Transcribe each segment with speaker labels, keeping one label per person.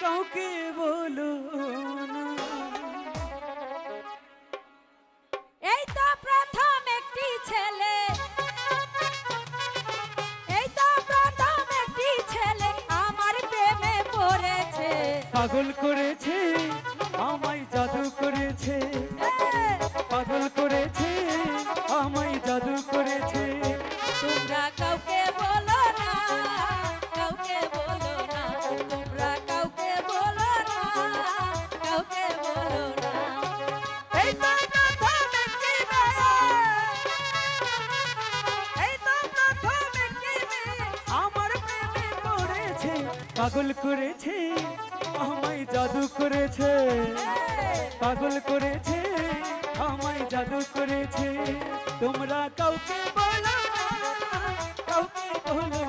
Speaker 1: কাউকে
Speaker 2: বলো না।
Speaker 3: এই তো প্রথম একটি ছেলে। এই তো প্রথম একটি ছেলে আমার প্রেমে পড়েছে।
Speaker 2: পাগল করেছে আমায় জাদু করেছে।
Speaker 3: এ,
Speaker 2: পাগল করেছে আমায় জাদু পাগল করেছে, আমায় জাদু করেছে। পাগল করেছে, আমায় জাদু করেছে। তোমরা কাউকে বলো কাউকে বলো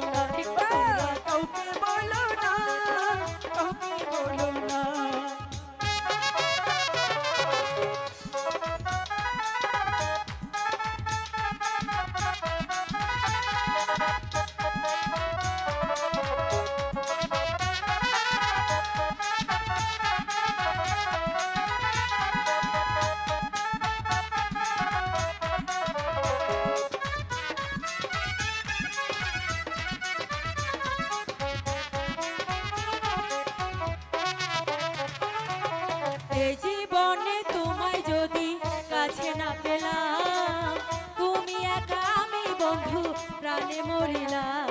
Speaker 3: বন্ধু প্রাণে মরিলাম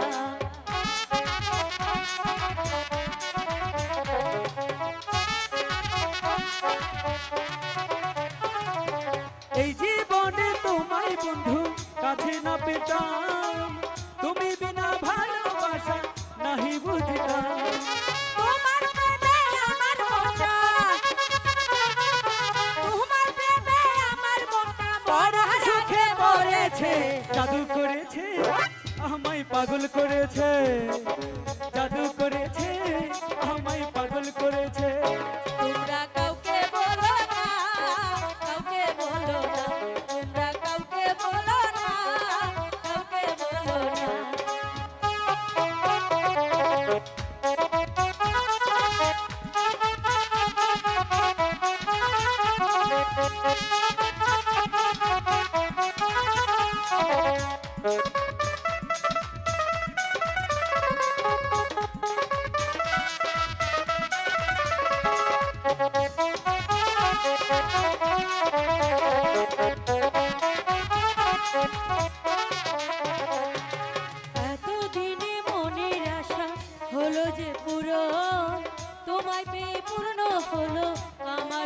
Speaker 2: এই জীবনে তোমায় বন্ধু কাছে না পেতাম। তুমি বিনা ভালোবাসা নাহি বুঝতাম।
Speaker 3: তোমার
Speaker 2: পাগল করেছে।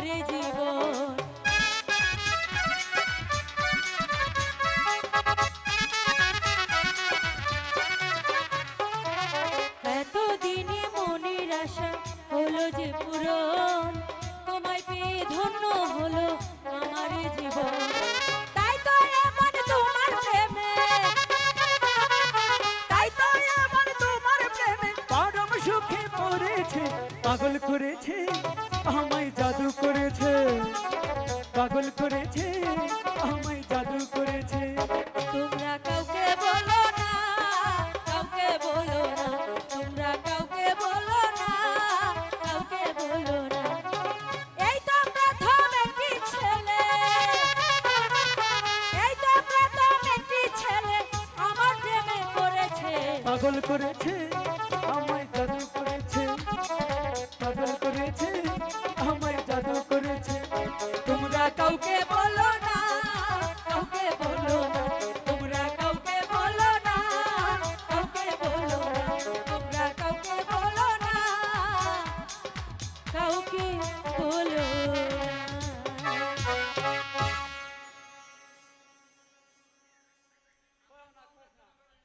Speaker 3: এ জীবন এতদিনে মনের আশা হলো যে পূরণ। তোমায় পেয়ে ধন্য হলো আমার জীবন। তোমার প্রেমে। তাই তো এমন
Speaker 2: পাগল করেছে আমায় জাদু করেছে। পাগল করেছে আমায় জাদু করেছে।
Speaker 3: তোমরা কাউকে বলো না কাউকে বলো না তোমরা কাউকে বলো না কাউকে বলো না। এই তো প্রথম একটি ছেলে এই তো প্রথম একটি ছেলে আমার প্রেমে পড়েছে।
Speaker 2: পাগল করেছে আমায়
Speaker 3: হলো